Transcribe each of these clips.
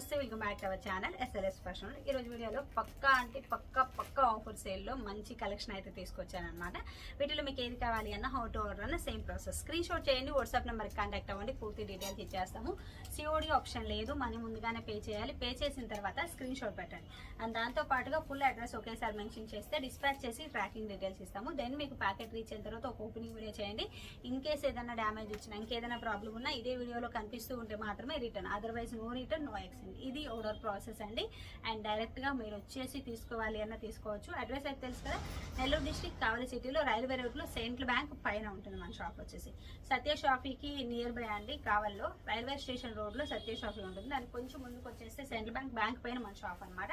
నమస్తే welcome back to our channel SLS fashion ఈరోజు వీడియోలో పక్కా అంటే పక్కా పక్కా ఆఫర్ సేల్లో మంచి కలెక్షన్ అయితే తీసుకొచ్చాను అనమాట వీటిలో మీకు ఏది కావాలి అన్న హౌ టు ఆర్డర్ అన్న సేమ్ ప్రాసెస్ స్క్రీన్ షాట్ చేయండి వాట్సాప్ నెంబర్కి కాంటాక్ట్ అవ్వండి పూర్తి డీటెయిల్స్ ఇచ్చేస్తాము. సిఓడి ఆప్షన్ లేదు మనీ ముందుగానే పే చేయాలి. పే చేసిన తర్వాత స్క్రీన్ షాట్ పెట్టండి. అండ్ దాంతో పాటుగా ఫుల్ అడ్రస్ ఒకేసారి మెన్షన్ చేస్తే డిస్పాచ్ చేసి ట్రాకింగ్ డీటెయిల్స్ ఇస్తాము. దెన్ మీకు ప్యాకెట్ రీచ్ అయిన తర్వాత ఒక ఓపెనింగ్ వీడియో చేయండి. ఇన్ కేస్ ఏదైనా డ్యామేజ్ వచ్చినా ఇంకేదైనా ప్రాబ్లం ఉన్నా ఇదే వీడియోలో కనిపిస్తూ ఉంటే మాత్రమే return otherwise no return no exchange ఇది ఓడర్ ప్రాసెస్ అండి. అండ్ డైరెక్ట్గా మీరు వచ్చేసి తీసుకోవాలి అన్న తీసుకోవచ్చు. అడ్రస్ అయితే తెలుసు కదా? నెల్లూరు డిస్టిక్ కావలి సిటీలో రైల్వే రోడ్లో సెంట్రల్ బ్యాంక్ పైన ఉంటుంది మన షాప్ వచ్చేసి. సత్య షాఫీకి నియర్ బై అండి కావల్లో. రైల్వే స్టేషన్ రోడ్లో సత్య షాఫీ ఉంటుంది. దానికి కొంచెం ముందుకు వచ్చేస్తే సెంట్రల్ బ్యాంక్ బ్యాంక్ పైన మన షాప్ అన్నమాట.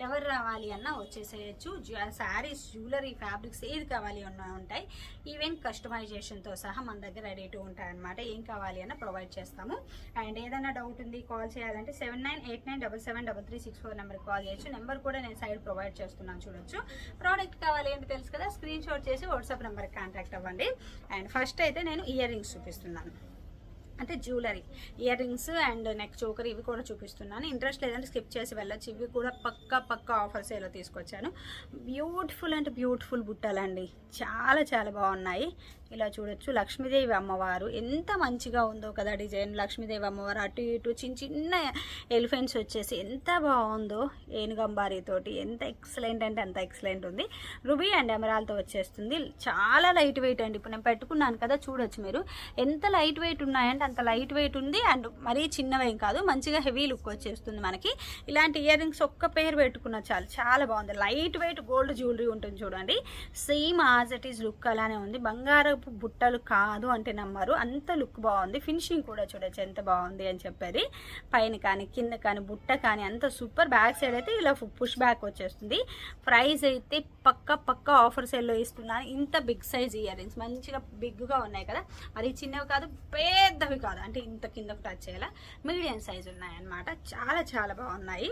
ఎవరు రావాలి అన్నా వచ్చేసేయచ్చు. శారీస్ జ్యువెలరీ ఫ్యాబ్రిక్స్ ఏది కావాలి అన్నా ఉంటాయి. ఈవెన్ కస్టమైజేషన్తో సహా మన దగ్గర రెడీ టు ఉంటాయి అనమాట ఏం కావాలి అన్న ప్రొవైడ్ చేస్తాము. అండ్ ఏదైనా డౌట్ ఉంది కాల్ చేయాలంటే seven nine eight nine double seven double three six four నెంబర్కి కాల్ చేయొచ్చు. నెంబర్ కూడా నేను సైడ్ ప్రొవైడ్ చేస్తున్నాను చూడొచ్చు. ప్రోడక్ట్ కావాలి ఏంటి తెలుసు కదా స్క్రీన్ షాట్ చేసి వాట్సాప్ నెంబర్కి కాంటాక్ట్ అవ్వండి. అండ్ ఫస్ట్ అయితే నేను ఇయర్ రింగ్స్ చూపిస్తున్నాను. అంటే jewellery earrings and neck choker ఇవి కూడా చూపిస్తున్నాను. ఇంట్రెస్ట్ లేదంటే స్కిప్ చేసి వెళ్ళొచ్చు. ఇవి కూడా పక్క పక్క ఆఫర్స్ ఏలో తీసుకొచ్చాను. బ్యూటిఫుల్ అంటే బ్యూటిఫుల్ బుట్టలండి. చాలా చాలా బాగున్నాయి. ఇలా చూడొచ్చు. లక్ష్మీదేవి అమ్మవారు ఎంత మంచిగా ఉందో కదా డిజైన్. లక్ష్మీదేవి అమ్మవారు అటు ఇటు చిన్న చిన్న ఎలిఫెంట్స్ వచ్చేసి ఎంత బాగుందో ఏనుగంబారితోటి. ఎంత ఎక్సలెంట్ అంటే అంత ఎక్సలెంట్ ఉంది. రుబీ అండ్ ఎమరాల్తో వచ్చేస్తుంది. చాలా లైట్ వెయిట్ అండి. ఇప్పుడు నేను పెట్టుకున్నాను కదా చూడొచ్చు మీరు. ఎంత లైట్ వెయిట్ ఉన్నాయంటే అంత లైట్ వెయిట్ ఉంది. అండ్ మరీ చిన్నవేం కాదు మంచిగా హెవీ లుక్ వచ్చేస్తుంది మనకి. ఇలాంటి ఇయర్ రింగ్స్ ఒక్క పేరు పెట్టుకున్న చాలు. చాలా బాగుంది. లైట్ వెయిట్ గోల్డ్ జ్యువెలరీ ఉంటుంది చూడండి. Same as it is look అలానే ఉంది. బంగారపు బుట్టలు కాదు అంటే నమ్మరు. అంత లుక్ బాగుంది. ఫినిషింగ్ కూడా చూడొచ్చు ఎంత బాగుంది అని చెప్పేది. పైన కానీ కింద కానీ బుట్ట కానీ అంత సూపర్. బ్యాక్ సైడ్ అయితే ఇలా పుష్ బ్యాక్ వచ్చేస్తుంది. ప్రైస్ అయితే పక్క పక్క ఆఫర్ సెల్లో ఇస్తున్నాను. ఇంత బిగ్ సైజ్ ఇయర్ రింగ్స్. మంచిగా బిగ్గా ఉన్నాయి కదా. మరి చిన్నవి కాదు పెద్దవి కాదు. అంటే ఇంత కిందకు టచ్ చేయాలా? మీడియం సైజ్ ఉన్నాయన్నమాట. చాలా చాలా బాగున్నాయి.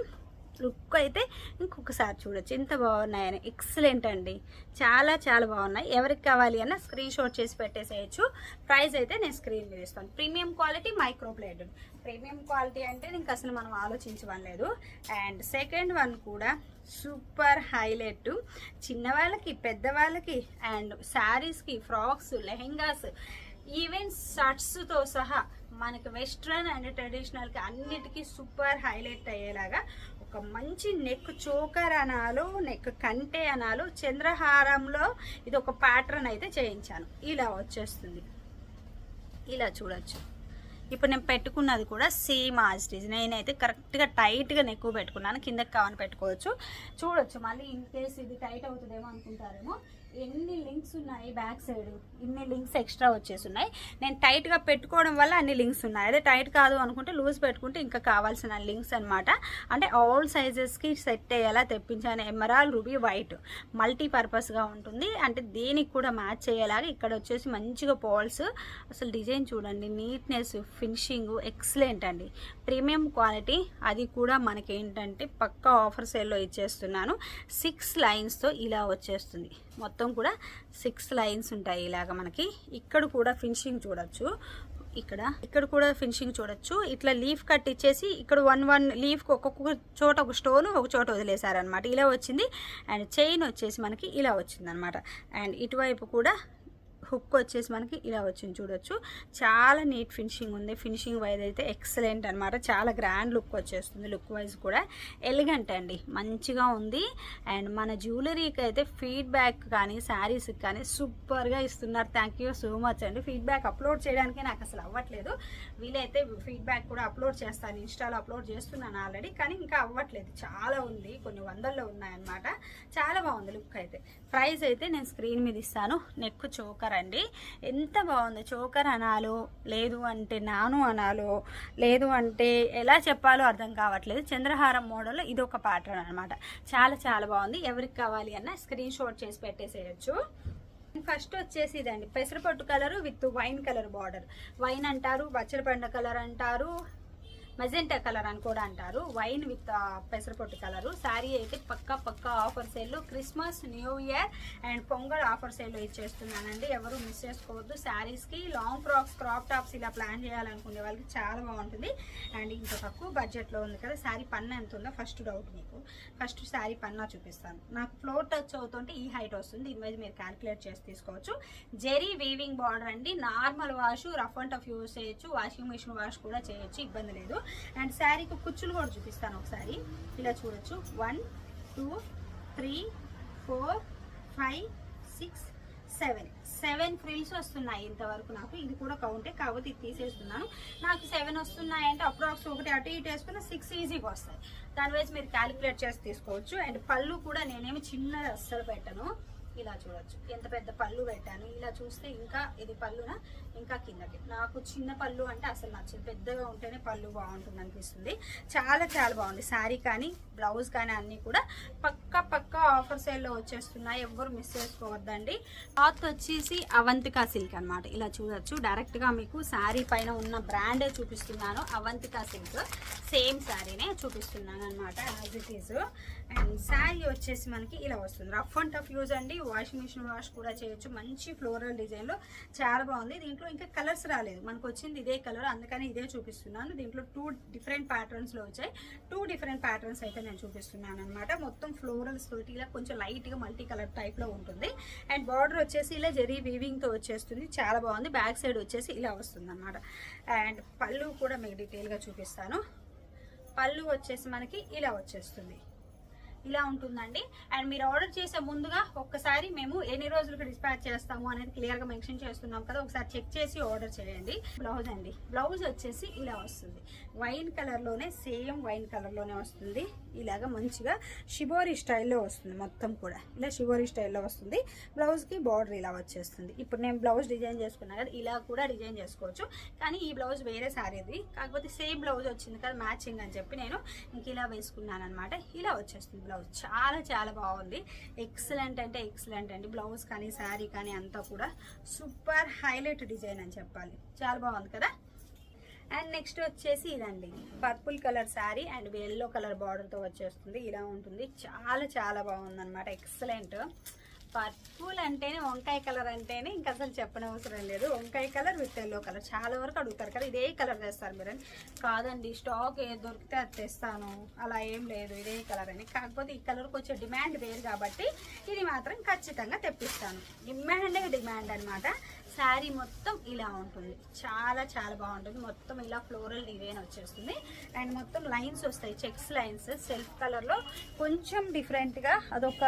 లుక్ అయితే ఇంకొకసారి చూడొచ్చు. ఎంత బాగున్నాయని. ఎక్సలెంట్ అండి. చాలా చాలా బాగున్నాయి. ఎవరికి కావాలి అన్న స్క్రీన్ షాట్ చేసి పెట్టేసేయచ్చు. ప్రైస్ అయితే నేను స్క్రీన్ మీద ఇస్తాను. Premium quality microplated premium quality అంటే ఇంక అసలు మనం ఆలోచించవలేదు అండ్ సెకండ్ వన్ కూడా సూపర్ హైలైట్ చిన్నవాళ్ళకి పెద్దవాళ్ళకి అండ్ శారీస్కి ఫ్రాక్స్ లెహెంగాస్ ఈవెన్ షర్ట్స్తో సహా మనకి వెస్ట్రన్ అండ్ ట్రెడిషనల్కి అన్నిటికీ సూపర్ హైలైట్ అయ్యేలాగా ఒక మంచి నెక్ చోకర్ అనాలు నెక్ కంటే అనాలు చంద్రహారంలో ఇది ఒక ప్యాటర్న్ అయితే చేయించాను. ఇలా వచ్చేస్తుంది. ఇలా చూడొచ్చు. ఇప్పుడు నేను పెట్టుకున్నది కూడా సేమ్ ఆజ్టీజ్ నేనైతే కరెక్ట్గా టైట్గా నెక్కు పెట్టుకున్నాను. కిందకి కావని పెట్టుకోవచ్చు. చూడొచ్చు. మళ్ళీ ఇన్ కేస్ ఇది టైట్ అవుతుందేమో అనుకుంటారేమో. ఎన్ని లింక్స్ ఉన్నాయి బ్యాక్ సైడ్? ఇన్ని లింక్స్ ఎక్స్ట్రా వచ్చేసి ఉన్నాయి నేను టైట్గా పెట్టుకోవడం వల్ల అన్ని లింక్స్ ఉన్నాయి. అదే టైట్ కాదు అనుకుంటే లూజ్ పెట్టుకుంటే ఇంకా కావాల్సిన లింక్స్ అనమాట అంటే ఆల్ సైజెస్కి సెట్ అయ్యేలా తెప్పించాను. ఎమరాల్ రూబీ వైట్ మల్టీపర్పస్గా ఉంటుంది. అంటే దేనికి కూడా మ్యాచ్ అయ్యేలాగా ఇక్కడ వచ్చేసి మంచిగా పాల్స్. అసలు డిజైన్ చూడండి నీట్నెస్ ఫినిషింగ్ ఎక్సలెంట్ అండి. ప్రీమియం క్వాలిటీ అది కూడా మనకి ఏంటంటే పక్కా ఆఫర్ సేల్లో ఇచ్చేస్తున్నాను. సిక్స్ లైన్స్తో ఇలా వచ్చేస్తుంది. మొత్తం కూడా సిక్స్ లైన్స్ ఉంటాయి ఇలాగ మనకి. ఇక్కడ కూడా ఫినిషింగ్ చూడొచ్చు. ఇక్కడ ఇక్కడ కూడా ఫినిషింగ్ చూడొచ్చు. ఇట్లా లీఫ్ కట్ ఇచ్చేసి ఇక్కడ వన్ వన్ లీఫ్కి ఒక్కొక్క చోట ఒక స్టోన్ ఒక చోట వదిలేశారనమాట ఇలా వచ్చింది. అండ్ చైన్ వచ్చేసి మనకి ఇలా వచ్చింది అనమాట అండ్ ఇటువైపు కూడా హుక్ వచ్చేసి మనకి ఇలా వచ్చింది చూడొచ్చు. చాలా నీట్ ఫినిషింగ్ ఉంది. ఫినిషింగ్ వైజ్ అయితే ఎక్సలెంట్ అనమాట చాలా గ్రాండ్ లుక్ వచ్చేస్తుంది లుక్ వైజ్ కూడా. ఎలిగెంట్ అండి. మంచిగా ఉంది. అండ్ మన జ్యువెలరీకి అయితే ఫీడ్బ్యాక్ కానీ శారీస్కి కానీ సూపర్గా ఇస్తున్నారు. థ్యాంక్ యూ సో మచ్ అండి. ఫీడ్బ్యాక్ అప్లోడ్ చేయడానికి నాకు అసలు అవ్వట్లేదు. వీలైతే ఫీడ్బ్యాక్ కూడా అప్లోడ్ చేస్తాను. ఇన్స్టాలో అప్లోడ్ చేస్తున్నాను ఆల్రెడీ. కానీ ఇంకా అవ్వట్లేదు. చాలా ఉంది. కొన్ని వందల్లో ఉన్నాయన్నమాట. చాలా బాగుంది లుక్ అయితే. ప్రైస్ అయితే నేను స్క్రీన్ మీద ఇస్తాను. నెక్ చోకర్ అండి. ఎంత బాగుంది. చోకర్ అనాలో లేదు అంటే నాను అనాలో లేదు అంటే ఎలా చెప్పాలో అర్థం కావట్లేదు. చంద్రహారం మోడల్లో ఇది ఒక ప్యాటర్న్ అనమాట చాలా చాలా బాగుంది. ఎవరికి కావాలి అన్న స్క్రీన్ షాట్ చేసి పెట్టేసేయచ్చు. ఫస్ట్ వచ్చేసి ఇదండి. పెసరపట్టు colour with wine colour border. Wine అంటారు బచ్చలపండ కలర్ అంటారు మెజెంటా కలర్ అని కూడా అంటారు. వైన్ విత్ uh, పెసరపొట్టు కలర్ శారీ అయితే పక్క పక్క ఆఫర్ సేల్లో Christmas new year and Pongal offer సేల్లో ఇచ్చేస్తున్నానండి. ఎవరు మిస్ చేసుకోవద్దు. శారీస్కి లాంగ్ ఫ్రాక్స్ క్రాప్ టాప్స్ ఇలా ప్లాన్ చేయాలనుకునే వాళ్ళకి చాలా బాగుంటుంది. అండ్ ఇంకా తక్కువ బడ్జెట్లో ఉంది కదా. శారీ పన్ను ఎంత ఉందో ఫస్ట్ డౌట్ మీకు. ఫస్ట్ శారీ పన్నా చూపిస్తాను. నాకు ఫ్లోర్ టచ్ అవుతుంటే ఈ హైట్ వస్తుంది. దీని మీద మీరు క్యాలిక్యులేట్ చేసి తీసుకోవచ్చు. జెరీ వీవింగ్ బార్డర్ అండి. Normal wash rough and tough use చేయొచ్చు. వాషింగ్ మిషన్ వాష్ కూడా చేయొచ్చు. ఇబ్బంది లేదు. అండ్ శారీకి కుచ్చులు కూడా చూపిస్తాను ఒకసారి. ఇలా చూడొచ్చు. One two three four five six seven. Seven frills వస్తున్నాయి ఇంతవరకు నాకు. ఇది కూడా కౌంటే కాకపోతే ఇది తీసేస్తున్నాను. నాకు సెవెన్ వస్తున్నాయంటే అప్రాక్స్ ఒకటి అటు ఇటు వేసుకున్న సిక్స్ ఈజీగా వస్తాయి. దాని వైజ్ మీరు క్యాలిక్యులేట్ చేసి తీసుకోవచ్చు. అండ్ పళ్ళు కూడా నేనేమి చిన్నది అస్సలు పెట్టను. ఇలా చూడొచ్చు. ఎంత పెద్ద పళ్ళు పెట్టాను. ఇలా చూస్తే ఇంకా ఇది పళ్ళున? ఇంకా కిందకి. నాకు చిన్న పళ్ళు అంటే అసలు నచ్చదు. పెద్దగా ఉంటేనే పళ్ళు బాగుంటుంది అనిపిస్తుంది. చాలా చాలా బాగుంది. శారీ కానీ బ్లౌజ్ కానీ అన్నీ కూడా పక్క పక్క ఆఫర్ సేల్లో వచ్చేస్తున్నాయి. ఎవ్వరు మిస్ చేసుకోవద్దండి. క్లాత్ వచ్చేసి అవంతికా సిల్క్ అన్నమాట. ఇలా చూడొచ్చు. డైరెక్ట్గా మీకు శారీ పైన ఉన్న బ్రాండే చూపిస్తున్నాను. అవంతికా సిల్క్ సేమ్ శారీనే చూపిస్తున్నాను అనమాట as it is and sari వచ్చేసి మనకి ఇలా వస్తుంది. రఫ్ అండ్ టఫ్ యూజ్ అండి. వాషింగ్ మిషన్ వాష్ కూడా చేయొచ్చు. మంచి ఫ్లోరల్ డిజైన్లో చాలా బాగుంది. దీంట్లో ఇంకా కలర్స్ రాలేదు. మనకు వచ్చింది ఇదే కలర్ అందుకని ఇదే చూపిస్తున్నాను. దీంట్లో టూ డిఫరెంట్ ప్యాటర్న్స్లో వచ్చాయి. టూ డిఫరెంట్ ప్యాటర్న్స్ అయితే నేను చూపిస్తున్నాను అనమాట మొత్తం ఫ్లోరల్స్ తోటి ఇలా కొంచెం లైట్గా మల్టీ కలర్ టైప్లో ఉంటుంది. అండ్ బార్డర్ వచ్చేసి ఇలా జెరీ వీవింగ్తో వచ్చేస్తుంది. చాలా బాగుంది. బ్యాక్ సైడ్ వచ్చేసి ఇలా వస్తుంది అనమాట అండ్ పళ్ళు కూడా మీకు డీటెయిల్గా చూపిస్తాను. పళ్ళు వచ్చేసి మనకి ఇలా వచ్చేస్తుంది. ఇలా ఉంటుందండి. అండ్ మీరు ఆర్డర్ చేసే ముందుగా ఒక్కసారి మేము ఎన్ని రోజులకు డిస్పాచ్ చేస్తాము అనేది క్లియర్గా మెన్షన్ చేస్తున్నాం కదా. ఒకసారి చెక్ చేసి ఆర్డర్ చేయండి. బ్లౌజ్ అండి. బ్లౌజ్ వచ్చేసి ఇలా వస్తుంది. వైన్ కలర్లోనే సేమ్ వైన్ కలర్లోనే వస్తుంది. ఇలాగ మంచిగా షిబోరి స్టైల్లో వస్తుంది మొత్తం కూడా. ఇలా షిబోరి స్టైల్లో వస్తుంది. బ్లౌజ్కి బార్డర్ ఇలా వచ్చేస్తుంది. ఇప్పుడు నేను బ్లౌజ్ డిజైన్ చేసుకున్నా కదా ఇలా కూడా డిజైన్ చేసుకోవచ్చు. కానీ ఈ బ్లౌజ్ వేరే శారీది కాకపోతే సేమ్ బ్లౌజ్ వచ్చింది కదా మ్యాచింగ్ అని చెప్పి నేను ఇంక ఇలా వేసుకున్నాను అనమాట ఇలా వచ్చేస్తుంది బ్లౌజ్ చాలా చాలా బాగుంది. ఎక్సలెంట్ అంటే ఎక్సలెంట్ అండి. బ్లౌజ్ కానీ శారీ కానీ అంతా కూడా సూపర్ హైలైట్ డిజైన్ అని చెప్పాలి. చాలా బాగుంది కదా? అండ్ నెక్స్ట్ వచ్చేసి ఇదండి. Purple colour sari and yellow colour బార్డర్తో వచ్చేస్తుంది. ఇలా ఉంటుంది. చాలా చాలా బాగుందన్నమాట. ఎక్సలెంట్ పర్పుల్ అంటేనే వంకాయ కలర్ అంటేనే ఇంకా అసలు చెప్పనవసరం లేదు. వంకాయ కలర్ విత్ ఎల్లో కలర్ చాలా వరకు అడుగుతారు కదా ఇదే కలర్ తెస్తారు మీరు అని. కాదండి స్టాక్ ఏ దొరికితే అది తెస్తాను. అలా ఏం లేదు ఇదే కలర్ అని. కాకపోతే ఈ కలర్కి వచ్చే డిమాండ్ వేరు కాబట్టి ఇది మాత్రం ఖచ్చితంగా తెప్పిస్తాను. డిమాండే డిమాండ్ అన్నమాట. శారీ మొత్తం ఇలా ఉంటుంది. చాలా చాలా బాగుంటుంది. మొత్తం ఇలా ఫ్లోరల్ డిజైన్ వచ్చేస్తుంది. అండ్ మొత్తం లైన్స్ వస్తాయి. చెక్స్ లైన్స్ సెల్ఫ్ కలర్లో కొంచెం డిఫరెంట్గా అదొక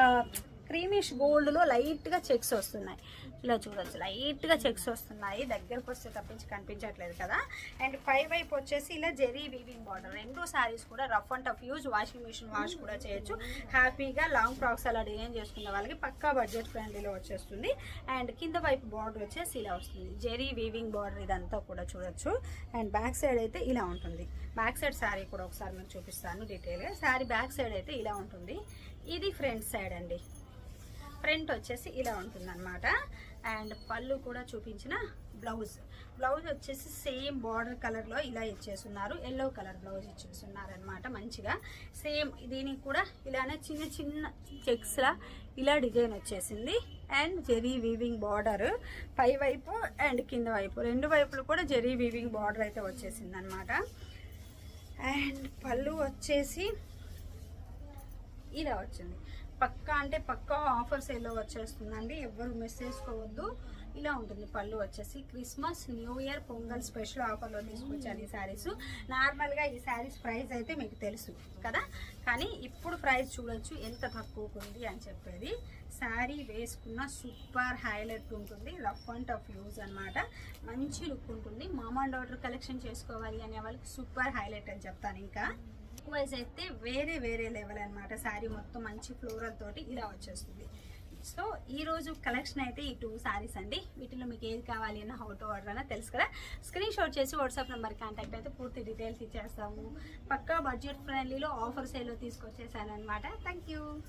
క్రీమిష్ గోల్డ్లో లైట్గా చెక్స్ వస్తున్నాయి. ఇలా చూడొచ్చు. లైట్గా చెక్స్ వస్తున్నాయి. దగ్గరకు వస్తే తప్పించి కనిపించట్లేదు కదా. అండ్ పై వైపు వచ్చేసి ఇలా జెరీ వీవింగ్ బార్డర్. రెండు సారీస్ కూడా rough and tough use washing machine wash కూడా చేయొచ్చు. హ్యాపీగా లాంగ్ ఫ్రాక్స్ అలా డిజైన్ చేసుకున్న వాళ్ళకి పక్కా బడ్జెట్ ఫ్రెండ్లీలో వచ్చేస్తుంది. అండ్ కింద వైపు బార్డర్ వచ్చేసి ఇలా వస్తుంది. జెరీ వీవింగ్ బార్డర్ ఇదంతా కూడా చూడొచ్చు. అండ్ బ్యాక్ సైడ్ అయితే ఇలా ఉంటుంది. బ్యాక్ సైడ్ శారీ కూడా ఒకసారి మీకు చూపిస్తాను డీటెయిల్గా. శారీ బ్యాక్ సైడ్ అయితే ఇలా ఉంటుంది. ఇది ఫ్రంట్ సైడ్ అండి. ఫ్రంట్ వచ్చేసి ఇలా ఉంటుందన్నమాట. అండ్ పళ్ళు కూడా చూపించిన బ్లౌజ్. బ్లౌజ్ వచ్చేసి సేమ్ బార్డర్ కలర్లో ఇలా ఇచ్చేస్తున్నారు. ఎల్లో కలర్ బ్లౌజ్ ఇచ్చేస్తున్నారు అనమాట మంచిగా. సేమ్ దీనికి కూడా ఇలానే చిన్న చిన్న చెక్స్లా ఇలా డిజైన్ వచ్చేసింది. అండ్ జెరీ వీవింగ్ బార్డర్ పై వైపు అండ్ కింద వైపు. రెండు వైపులు కూడా జెరీ వీవింగ్ బార్డర్ అయితే వచ్చేసింది అనమాట అండ్ పళ్ళు వచ్చేసి ఇలా వచ్చింది. పక్కా అంటే పక్కా ఆఫర్ సేల్లో వచ్చేస్తుందండి. ఎవరు మిస్ చేసుకోవద్దు. ఇలా ఉంటుంది పళ్ళు వచ్చేసి. Christmas new year Pongal special ఆఫర్లో తీసుకొచ్చాను ఈ శారీస్. నార్మల్గా ఈ శారీస్ ప్రైస్ అయితే మీకు తెలుసు కదా. కానీ ఇప్పుడు ప్రైస్ చూడొచ్చు ఎంత తక్కువకు ఉంది అని చెప్పేది. శారీ వేసుకున్న సూపర్ హైలైట్ ఉంటుంది. రఫ్ అండ్ టఫ్ యూజ్ అన్నమాట. మంచి లుక్ ఉంటుంది. మామా డాటర్ కలెక్షన్ చేసుకోవాలి అనే వాళ్ళకి సూపర్ హైలైట్ అని చెప్తాను ఇంకా. వైజ్ అయితే వేరే వేరే లెవెల్ అనమాట శారీ మొత్తం మంచి ఫ్లోరల్ తోటి ఇలా వచ్చేస్తుంది. సో ఈరోజు కలెక్షన్ అయితే ఈ టూ శారీస్ అండి. వీటిలో మీకు ఏది కావాలి అన్న హౌ టు ఆర్డర్ అన్న తెలుసు కదా? స్క్రీన్ షాట్ చేసి వాట్సాప్ నెంబర్ కాంటాక్ట్ అయితే పూర్తి డీటెయిల్స్ ఇచ్చేస్తాము. పక్కా బడ్జెట్ ఫ్రెండ్లీలో ఆఫర్ సేల్లో తీసుకొచ్చేసాను అనమాట థ్యాంక్ యూ